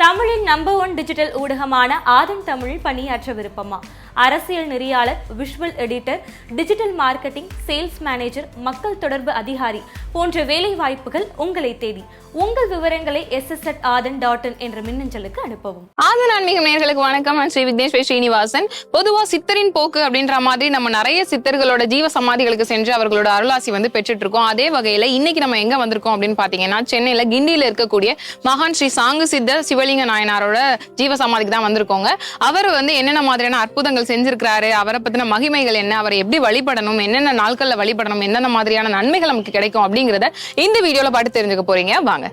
தமிழின் number one digital ஊடகமான ஆதன் தமிழில் பணியாற்ற விருப்பமா அரசியல் நெறியாளர் visual editor digital marketing sales manager மக்கள் தொடர்பு அதிகாரி போன்ற வேலை வாய்ப்புகள் உங்களை தேடி. உங்கள் விவரங்களை எஸ்எஸ்எட் ஆதன் டாட் இன் என்ற மின்னஞ்சலுக்கு அனுப்பவும். ஆதன் ஆன்மீகம் நேர்களுக்கு வணக்கம். நான் ஸ்ரீ விக்னேஸ்வரி ஸ்ரீனிவாசன். பொதுவா சித்தரின் போக்கு அப்படின்ற மாதிரி நம்ம நிறைய சித்தர்களோட ஜீவ சமாதிகளுக்கு சென்று அவர்களோட அருளாசி வந்து பெற்றுட்டு இருக்கோம் அதே வகையில இன்னைக்கு நம்ம எங்க வந்திருக்கோம் அப்படின்னு பாத்தீங்கன்னா சென்னையில கிண்டியில இருக்கக்கூடிய மகான் ஸ்ரீ சாங்கு சித்த சிவலிங்க நாயனாரோட ஜீவ சமாதிக்கு தான் வந்திருக்கோங்க. அவர் வந்து என்னென்ன மாதிரியான அற்புதங்கள் செஞ்சிருக்கிறாரு அவரை பத்தின மகிமைகள் என்ன அவரை எப்படி வழிபடணும் என்னென்ன நாட்கள்ல வழிபடணும் என்னென்ன மாதிரியான நன்மைகள் நமக்கு கிடைக்கும் அப்படிங்கறத இந்த வீடியோல பார்த்து தெரிஞ்சுக்க போறீங்க. வாங்க.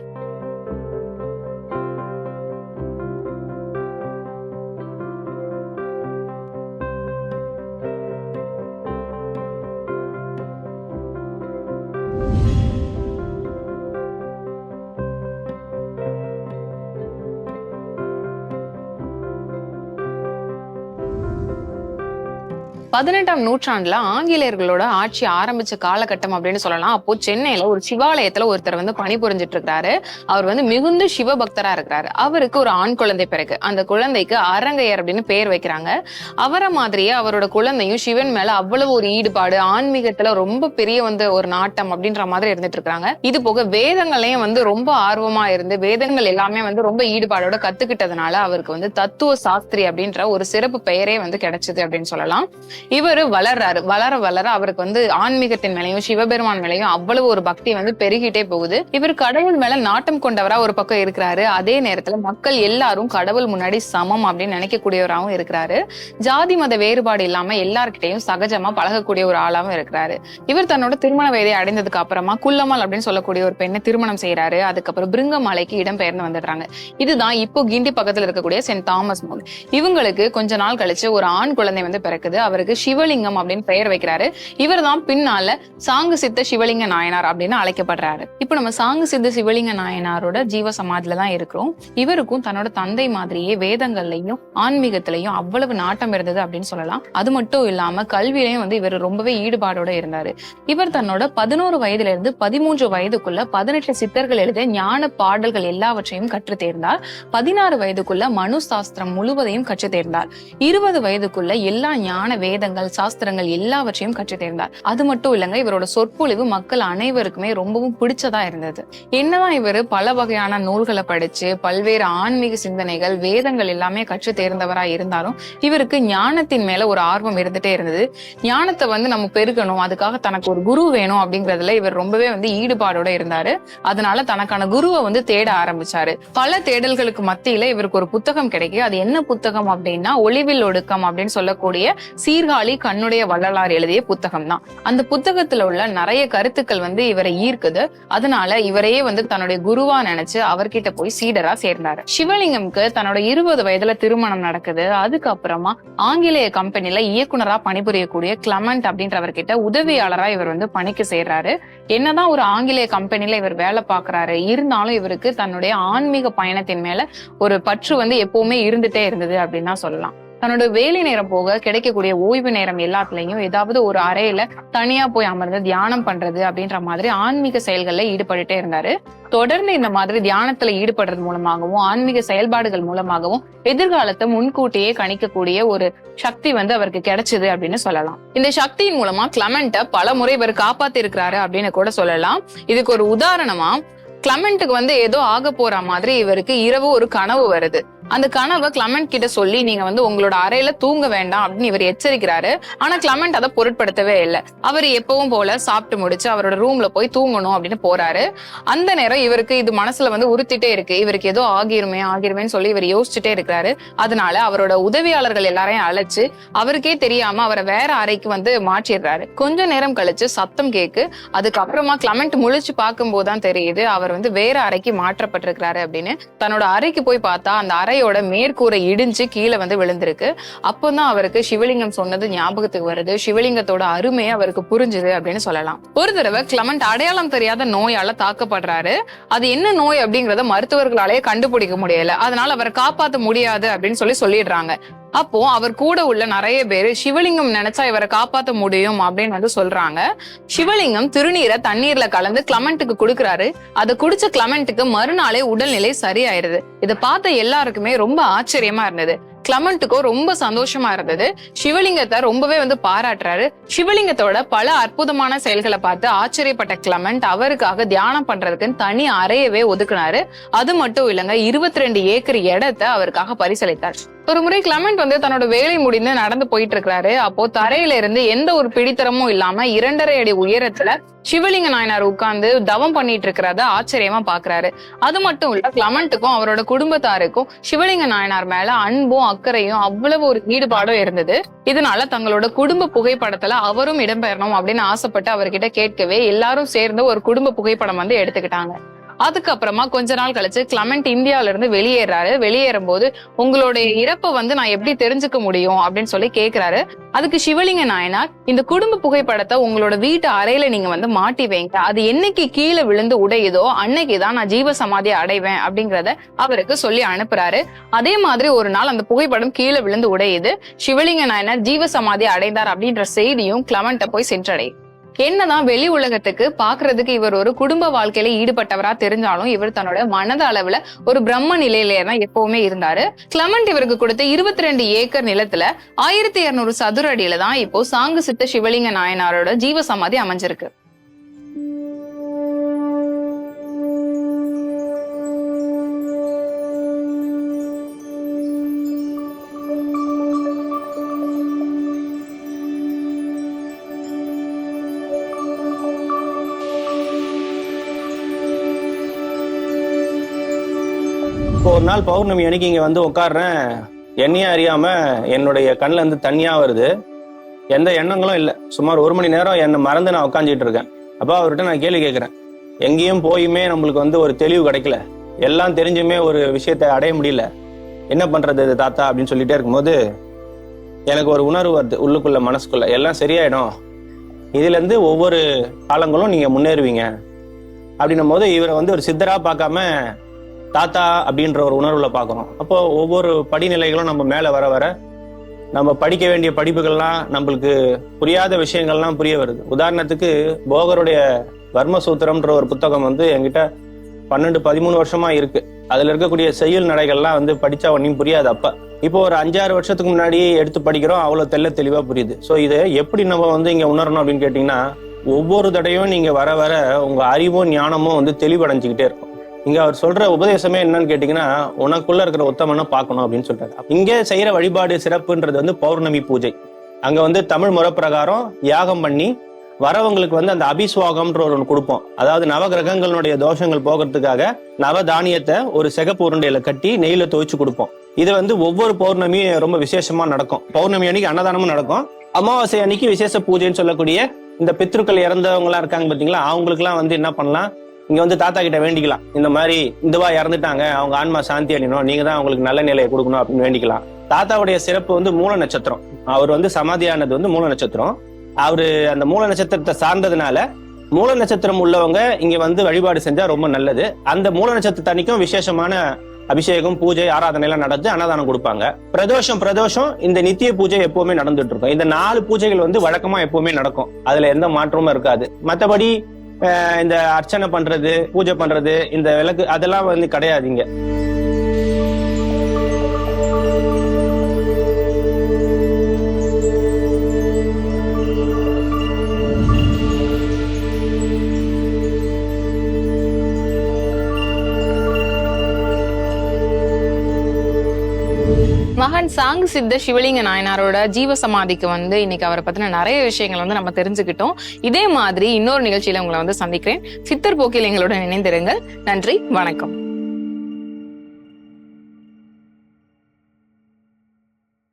பதினெட்டாம் நூற்றாண்டுல ஆங்கிலேயர்களோட ஆட்சி ஆரம்பிச்ச காலகட்டம் அப்படின்னு சொல்லலாம். அப்போ சென்னையில ஒரு சிவாலயத்துல ஒருத்தர் வந்து பணிபுரிஞ்சிட்டு இருக்காரு அவர் வந்து மிகுந்த சிவபக்தரா இருக்கிறாரு. அவருக்கு ஒரு ஆண் குழந்தை பிறகு. அந்த குழந்தைக்கு அரங்கையர் அப்படின்னு பேர் வைக்கிறாங்க. அவரை மாதிரியே அவரோட குழந்தையும் சிவன் மேல அவ்வளவு ஒரு ஈடுபாடு ஆன்மீகத்துல ரொம்ப பெரிய வந்து ஒரு நாட்டம் அப்படின்ற மாதிரி இருந்துட்டு இருக்காங்க இது போக வேதங்களையும் வந்து ரொம்ப ஆர்வமா இருந்து வேதங்கள் எல்லாமே வந்து ரொம்ப ஈடுபாடோட கத்துக்கிட்டதுனால அவருக்கு வந்து தத்துவ சாஸ்திரி அப்படின்ற ஒரு சிறப்பு பெயரே வந்து கிடைச்சது அப்படின்னு சொல்லலாம். இவர் வளர்றாரு. வளர வளர அவருக்கு வந்து ஆன்மீகத்தின் மேலையும் சிவபெருமான் மேலையும் அவ்வளவு ஒரு பக்தி வந்து பெருகிட்டே போகுது. இவர் கடவுள் மேல நாட்டம் கொண்டவரா ஒரு பக்கம் இருக்கிறாரு. அதே நேரத்துல மக்கள் எல்லாரும் கடவுள் முன்னாடி சமம் அப்படின்னு நினைக்கக்கூடியவராகவும் இருக்கிறாரு. ஜாதி மத வேறுபாடு இல்லாம எல்லார்கிட்டையும் சகஜமா பழகக்கூடிய ஒரு ஆளாவும் இருக்கிறாரு. இவர் தன்னோட திருமண வயதை அடைந்ததுக்கு அப்புறமா குள்ளமால் அப்படின்னு சொல்லக்கூடிய ஒரு பெண்ணை திருமணம் செய்யறாரு அதுக்கப்புறம் பிருங்கமலைக்கு இடம் பெயர்ந்து வந்துடுறாங்க. இதுதான் இப்போ கிண்டி பக்கத்துல இருக்கக்கூடிய சென்ட் தாமஸ் மோல் இவங்களுக்கு கொஞ்ச நாள் கழிச்சு ஒரு ஆண் குழந்தை வந்து பிறக்குது. அவருக்கு சிவலிங்கம் அப்படின்னு பெயர் வைக்கிறாரு. இவர் தான் பின்னால சாங்கு சித்த சிவலிங்க நாயனார் அப்படின்னு அழைக்கப்படுறாரு. இப்போ நம்ம சாங்கு சித்த சிவலிங்க நாயனாரோட ஜீவ சமாதியில தான் இருக்கிறோம். இவருக்கும் தன்னோட தந்தை மாதிரியே வேதங்கள்லயும் ஆன்மீகத்திலையும் அவ்வளவு நாட்டம் இருந்தது அப்படின்னு சொல்லலாம். அது மட்டும் இல்லாம கல்வியிலையும் வந்து இவர் ரொம்பவே ஈடுபாடோட இருந்தாரு. இவர் தன்னோட பதினோரு வயதுல இருந்து பதிமூன்று வயதுக்குள்ள பதினெட்டு சித்தர்கள் எழுத ஞான பாடல்கள் எல்லாவற்றையும் கற்று தேர்ந்தார். பதினாறு வயதுக்குள்ள மனு சாஸ்திரம் முழுவதையும் கற்று தேர்ந்தார். இருபது வயதுக்குள்ள எல்லா ஞான வேத வேதங்கள் சாஸ்திரங்கள் எல்லாவற்றையும் கற்றுத் தேர்ந்தார் அது மட்டும் இல்லைங்க இவரோட சொற்பொழிவு மக்கள் அனைவருக்குமே ரொம்பவும் பிடிச்சதா இருந்தது. என்னதான் இவர் பல வகையான நூல்களை படிச்சு பல்வேறு ஆன்மீக சிந்தனைகள் வேதங்கள் எல்லாமே கற்று தேர்ந்தவரா இருந்தாலும் இவருக்கு ஞானத்தின் மேல ஒரு ஆர்வம் இருந்துட்டே இருந்தது. ஞானத்தை வந்து நம்ம பெருகணும் அதுக்காக தனக்கு ஒரு குரு வேணும் அப்படிங்கறதுல இவர் ரொம்பவே வந்து ஈடுபாடோட இருந்தாரு. அதனால தனக்கான குருவை வந்து தேட ஆரம்பிச்சாரு. பல தேடல்களுக்கு மத்தியில இவருக்கு ஒரு புத்தகம் கிடைக்கு அது என்ன புத்தகம் அப்படின்னா ஒளிவில் ஒடுக்கம் அப்படின்னு சொல்லக்கூடிய சீர் சீர்காழி கண்ணுடைய வள்ளலார் எழுதிய புத்தகம் தான் அந்த புத்தகத்துல உள்ள நிறைய கருத்துக்கள் வந்து இவரை ஈர்க்குது. அதனால இவரையே வந்து தன்னுடைய குருவா நினைச்சு அவர்கிட்ட போய் சீடரா சேர்ந்தாரு. சிவலிங்கம்க்கு தன்னோட இருபது வயதுல திருமணம் நடக்குது. அதுக்கப்புறமா ஆங்கிலேய கம்பெனில இயக்குனரா பணிபுரியக்கூடிய கிளமண்ட் அப்படின்றவர்கிட்ட உதவியாளரா இவர் வந்து பணிக்கு சேர்றாரு. என்னதான் ஒரு ஆங்கிலேய கம்பெனில இவர் வேலை பாக்குறாரு இருந்தாலும் இவருக்கு தன்னுடைய ஆன்மீக பயணத்தின் மேல ஒரு பற்று வந்து எப்பவுமே இருந்துட்டே இருந்தது அப்படின்னு தான் சொல்லலாம். தன்னோட வேலை நேரம் போக கிடைக்கக்கூடிய ஓய்வு நேரம் எல்லாத்துலயும் ஏதாவது ஒரு அறையில தனியா போய் அமர்ந்து தியானம் பண்றது அப்படின்ற மாதிரி ஆன்மீக செயல்கள்ல ஈடுபட்டுட்டே இருந்தாரு. தொடர்ந்து இந்த மாதிரி தியானத்துல ஈடுபடுறது மூலமாகவும் ஆன்மீக செயல்பாடுகள் மூலமாகவும் எதிர்காலத்தை முன்கூட்டியே கணிக்கக்கூடிய ஒரு சக்தி வந்து அவருக்கு கிடைச்சது அப்படின்னு சொல்லலாம். இந்த சக்தியின் மூலமா கிளமெண்ட பல முறை இவர் காப்பாத்தி இருக்கிறாரு அப்படின்னு கூட சொல்லலாம். இதுக்கு ஒரு உதாரணமா கிளமெண்ட்டுக்கு வந்து ஏதோ ஆக போற மாதிரி இவருக்கு இரவு ஒரு கனவு வருது. அந்த கனவை கிளமெண்ட் கிட்ட சொல்லி நீங்க வந்து உங்களோட அறையில தூங்க வேண்டாம் அப்படின்னு இவர் எச்சரிக்கிறாரு. ஆனா கிளமெண்ட் அதை பொருட்படுத்தவே இல்லை. அவர் எப்பவும் போல சாப்பிட்டு முடிச்சு அவரோட ரூம்ல போய் தூங்கணும் அப்படின்னு போறாரு. அந்த நேரம் இவருக்கு இது மனசுல வந்து உறுத்திட்டே இருக்கு. இவருக்கு ஏதோ ஆகிருமே ஆகிருமேன்னு சொல்லி இவர் யோசிச்சுட்டே இருக்கிறாரு. அதனால அவரோட உதவியாளர்கள் எல்லாரையும் அழைச்சு அவருக்கே தெரியாம அவரை வேற அறைக்கு வந்து மாற்றிடுறாரு. கொஞ்ச நேரம் கழிச்சு சத்தம் கேக்கு. அதுக்கப்புறமா கிளமெண்ட் முழிச்சு பார்க்கும் போதுதான் தெரியுது அவர் வந்து வேற அறைக்கு மாற்றப்பட்டிருக்கிறாரு அப்படின்னு. தன்னோட அறைக்கு போய் பார்த்தா அந்த அறையோட மேற்கூரை இடிஞ்சு கீழே வந்து விழுந்திருக்கு. அப்போதான் அவருக்கு சிவலிங்கம் சொன்னது ஞாபகத்துக்கு வருது. சிவலிங்கத்தோட அருமையை அவருக்கு புரிஞ்சுது அப்படின்னு சொல்லலாம். ஒரு தடவை கிளமண்ட் அடையாளம் தெரியாத நோயால தாக்கப்படுறாரு. அது என்ன நோய் அப்படிங்கறத மருத்துவர்களாலே கண்டுபிடிக்க முடியல. அதனால அவரை காப்பாத்த முடியாது அப்படின்னு சொல்லி சொல்லிடுறாங்க. அப்போ அவர் கூட உள்ள நிறைய பேர் சிவலிங்கம் நினைச்சா இவரை காப்பாத்த முடியும் அப்படின்னு வந்து சொல்றாங்க. சிவலிங்கம் திருநீரை தண்ணீர்ல கலந்து கிளமெண்ட்டுக்கு கொடுக்கறாரு. அதை குடிச்ச கிளமெண்ட்டுக்கு மறுநாளே உடல்நிலை சரியாயிருது. இதை பார்த்த எல்லாருக்குமே ரொம்ப ஆச்சரியமா இருந்தது. கிளமெண்ட்டுக்கும் ரொம்ப சந்தோஷமா இருந்தது. சிவலிங்கத்தை ரொம்பவே வந்து பாராட்டுறாரு. சிவலிங்கத்தோட பல அற்புதமான செயல்களை பார்த்து ஆச்சரியப்பட்ட கிளமண்ட் அவருக்காக தியானம் பண்றதுக்குன்னு தனி அறையவே ஒதுக்குனாரு. அது மட்டும் இல்லைங்க இருபத்தி ரெண்டு ஏக்கர் இடத்தை அவருக்காக பரிசளித்தார். ஒரு முறை கிளமெண்ட் வந்து தன்னோட வேலை முடிந்து நடந்து போயிட்டு இருக்கிறாரு அப்போ தரையில இருந்து எந்த ஒரு பிடித்தரமும் இல்லாம இரண்டரை அடி உயரத்துல சிவலிங்க நாயனார் உட்கார்ந்து தவம் பண்ணிட்டு இருக்கிறத ஆச்சரியமா பாக்குறாரு. அது மட்டும் இல்ல கிளமெண்ட்டுக்கும் அவரோட குடும்பத்தாருக்கும் சிவலிங்க நாயனார் மேல அன்பும் அக்கறையும் அவ்வளவு ஒரு ஈடுபாடும் இருந்தது. இதனால தங்களோட குடும்ப புகைப்படத்துல அவரும் இடம்பெறணும் அப்படின்னு ஆசைப்பட்டு அவர்கிட்ட கேட்கவே எல்லாரும் சேர்ந்து ஒரு குடும்ப புகைப்படம் வந்து எடுத்துக்கிட்டாங்க. அதுக்கப்புறமா கொஞ்ச நாள் கழிச்சு கிளமெண்ட் இந்தியாவில இருந்து வெளியேறாரு. வெளியேறும் போது உங்களுடைய இறப்பை வந்து நான் எப்படி தெரிஞ்சுக்க முடியும் அப்படின்னு சொல்லி கேக்குறாரு. அதுக்கு சிவலிங்க நாயனார் இந்த குடும்ப புகைப்படத்தை உங்களோட வீட்டு அறையில நீங்க வந்து மாட்டி வைங்க. அது என்னைக்கு கீழே விழுந்து உடையுதோ அன்னைக்கு தான் நான் ஜீவ சமாதி அடைவேன் அப்படிங்கறத அவருக்கு சொல்லி அனுப்புறாரு. அதே மாதிரி ஒரு நாள் அந்த புகைப்படம் கீழே விழுந்து உடையுது. சிவலிங்க நாயனார் ஜீவ சமாதி அடைந்தார் அப்படின்ற செய்தியும் கிளமெண்ட்டை போய் சென்றடையும் என்னதான் வெளி உலகத்துக்கு பாக்குறதுக்கு இவர் ஒரு குடும்ப வாழ்க்கையில ஈடுபட்டவரா தெரிஞ்சாலும் இவர் தன்னோட மனத அளவுல ஒரு பிரம்ம நிலையிலே தான் எப்பவுமே இருந்தாரு. கிளமண்ட் இவருக்கு கொடுத்த இருபத்தி ரெண்டு ஏக்கர் நிலத்துல ஆயிரத்தி இருநூறு சதுர அடியில தான் இப்போ சாங்கு சித்த சிவலிங்க நாயனாரோட ஜீவ சமாதி அமைஞ்சிருக்கு. இப்போ ஒரு நாள் பௌர்ணமி அன்னைக்கு இங்க வந்து உட்காடுறேன் என்னையும் அறியாம என்னுடைய கண்ணுல இருந்து தண்ணியா வருது. எந்த எண்ணங்களும் இல்லை. சுமார் ஒரு மணி நேரம் என்னை மறந்து நான் உட்காந்துட்டு இருக்கேன். அப்போ அவர்கிட்ட நான் கேள்வி கேட்கிறேன் எங்கேயும் போயுமே நம்மளுக்கு வந்து ஒரு தெளிவு கிடைக்கல. எல்லாம் தெரிஞ்சுமே ஒரு விஷயத்தை அடைய முடியல. என்ன பண்றது இது தாத்தா அப்படின்னு சொல்லிட்டே இருக்கும்போது எனக்கு ஒரு உணர்வு வருது உள்ளுக்குள்ள மனசுக்குள்ள. எல்லாம் சரியாயிடும். இதுல இருந்து ஒவ்வொரு காலங்களும் நீங்க முன்னேறுவீங்க. அப்படின்னும் போது இவரை வந்து ஒரு சித்தரா பார்க்காம தாத்தா அப்படின்ற ஒரு உணர்வுல பார்க்குறோம் அப்போ ஒவ்வொரு படிநிலைகளும் நம்ம மேலே வர வர நம்ம படிக்க வேண்டிய படிப்புகள்லாம் நம்மளுக்கு புரியாத விஷயங்கள்லாம் புரிய வருது. உதாரணத்துக்கு போகருடைய வர்மசூத்திரம்ன்ற ஒரு புத்தகம் வந்து என்கிட்ட பன்னெண்டு பதிமூணு வருஷமா இருக்கு. அதுல இருக்கக்கூடிய செய்யுள் நடைகள்லாம் வந்து படிச்சா ஒன்றும் புரியாது அப்ப. இப்போ ஒரு அஞ்சாறு வருஷத்துக்கு முன்னாடி எடுத்து படிக்கிறோம் அவ்வளவு தெள்ள தெளிவா புரியுது. ஸோ இதை எப்படி நம்ம வந்து இங்க உணரணும் அப்படின்னு கேட்டீங்கன்னா ஒவ்வொரு தடையும் நீங்க வர வர உங்க அறிவும் ஞானமும் வந்து தெளிவடைஞ்சுக்கிட்டே இருக்கும். இங்க அவர் சொல்ற உபதேசமே என்னன்னு கேட்டீங்கன்னா உனக்குள்ள இருக்கிற உத்தமனை பார்க்கணும் அப்படின்னு சொல்றாரு. இங்க செய்யற வழிபாடு சிறப்புன்றது வந்து பௌர்ணமி பூஜை. அங்க வந்து தமிழ் முறை பிரகாரம் யாகம் பண்ணி வரவங்களுக்கு வந்து அந்த அபிஸ்வாகம்ன்ற ஒரு ஒன்று கொடுப்போம். அதாவது நவகிரகங்களுடைய தோஷங்கள் போகிறதுக்காக நவ தானியத்தை ஒரு சிகப்பு உருண்டையில கட்டி நெய்யில துவைச்சு கொடுப்போம். இது வந்து ஒவ்வொரு பௌர்ணமியும் ரொம்ப விசேஷமா நடக்கும். பௌர்ணமி அன்னைக்கு அன்னதானமும் நடக்கும். அமாவாசை அன்னைக்கு விசேஷ பூஜைன்னு சொல்லக்கூடிய இந்த பித்ருக்கள் இறந்தவங்களா இருக்காங்க பாத்தீங்களா? அவங்களுக்குலாம் வந்து என்ன பண்ணலாம்? இங்க வந்து தாத்தா கிட்ட வேண்டிக்கலாம். இந்த மாதிரி இந்துவா இறந்துட்டாங்க அவங்க ஆன்மா சாந்தி அடையணும் நீங்க தான் அவங்களுக்கு நல்ல நிலையை கொடுக்கணும் அப்படின்னு வேண்டிக்கலாம். தாத்தாவுடைய சிறப்பு வந்து மூல நட்சத்திரம். அவர் வந்து சமாதியானது வந்து மூல நட்சத்திரம். அவரு அந்த மூல நட்சத்திரத்தை சார்ந்ததுனால மூல நட்சத்திரம் உள்ளவங்க இங்க வந்து வழிபாடு செஞ்சா ரொம்ப நல்லது. அந்த மூல நட்சத்திரத்து அன்னைக்கும் விசேஷமான அபிஷேகம் பூஜை ஆராதனை எல்லாம் நடந்து அன்னதானம் கொடுப்பாங்க. பிரதோஷம் பிரதோஷம் இந்த நித்திய பூஜை எப்பவுமே நடந்துட்டு இருக்கும். இந்த நாலு பூஜைகள் வந்து வழக்கமா எப்பவுமே நடக்கும். அதுல எந்த மாற்றமும் இருக்காது. மத்தபடி இந்த அர்ச்சனை பண்றது பூஜை பண்றது இந்த விளக்கு அதெல்லாம் வந்து கிடையாது மகன் சாங்கு சித்த சிவலிங்க நாயனாரோட ஜீவ சமாதிக்கு வந்து இன்னைக்கு அவரை பத்தின நிறைய விஷயங்கள் வந்து நம்ம தெரிஞ்சுக்கிட்டோம். இதே மாதிரி இன்னொரு நிகழ்ச்சியில உங்களை வந்து சந்திக்கிறேன். சித்தர் போக்கில் எங்களுடன் இணைந்திருங்கள். நன்றி வணக்கம்.